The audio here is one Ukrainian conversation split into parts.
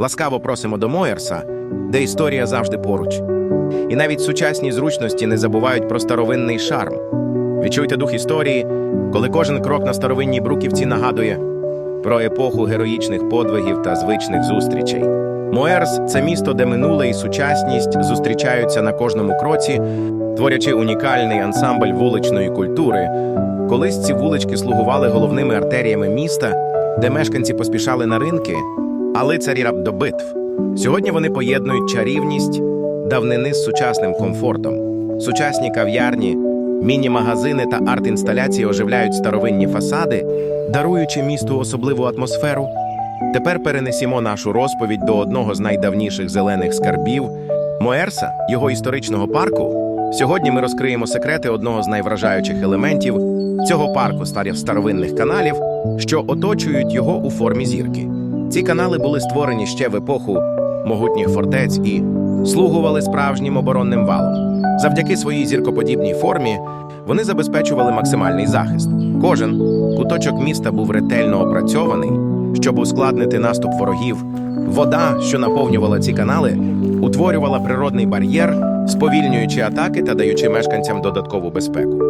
Ласкаво просимо до Моєрса, де історія завжди поруч. І навіть сучасні зручності не забувають про старовинний шарм. Відчуйте дух історії, коли кожен крок на старовинній бруківці нагадує про епоху героїчних подвигів та звичних зустрічей. Моерс це місто, де минуле і сучасність зустрічаються на кожному кроці, творячи унікальний ансамбль вуличної культури. Колись ці вулички слугували головними артеріями міста, де мешканці поспішали на ринки, а лицарі раб до битв. Сьогодні вони поєднують чарівність давнини з сучасним комфортом. Сучасні кав'ярні, міні-магазини та арт-інсталяції оживляють старовинні фасади, даруючи місту особливу атмосферу. Тепер перенесімо нашу розповідь до одного з найдавніших зелених скарбів Моерса, його історичного парку. Сьогодні ми розкриємо секрети одного з найвражаючих елементів цього парку старів старовинних каналів, що оточують його у формі зірки. Ці канали були створені ще в епоху могутніх фортець і слугували справжнім оборонним валом. Завдяки своїй зіркоподібній формі вони забезпечували максимальний захист. Кожен куточок міста був ретельно опрацьований, щоб ускладнити наступ ворогів. Вода, що наповнювала ці канали, утворювала природний бар'єр, сповільнюючи атаки та даючи мешканцям додаткову безпеку.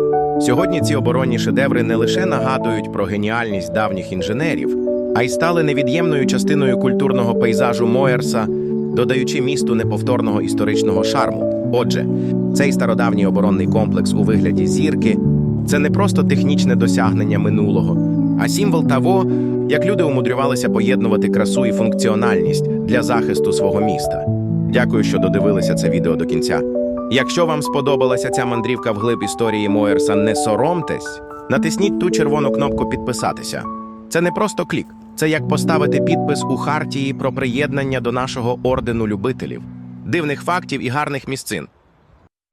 Сьогодні ці оборонні шедеври не лише нагадують про геніальність давніх інженерів, а й стали невід'ємною частиною культурного пейзажу Моерса, додаючи місту неповторного історичного шарму. Отже, цей стародавній оборонний комплекс у вигляді зірки це не просто технічне досягнення минулого, а символ того, як люди умудрювалися поєднувати красу і функціональність для захисту свого міста. Дякую, що додивилися це відео до кінця. Якщо вам сподобалася ця мандрівка вглиб історії Моерса, не соромтесь, натисніть ту червону кнопку підписатися. Це не просто клік, це як поставити підпис у хартії про приєднання до нашого ордену любителів, дивних фактів і гарних місцин.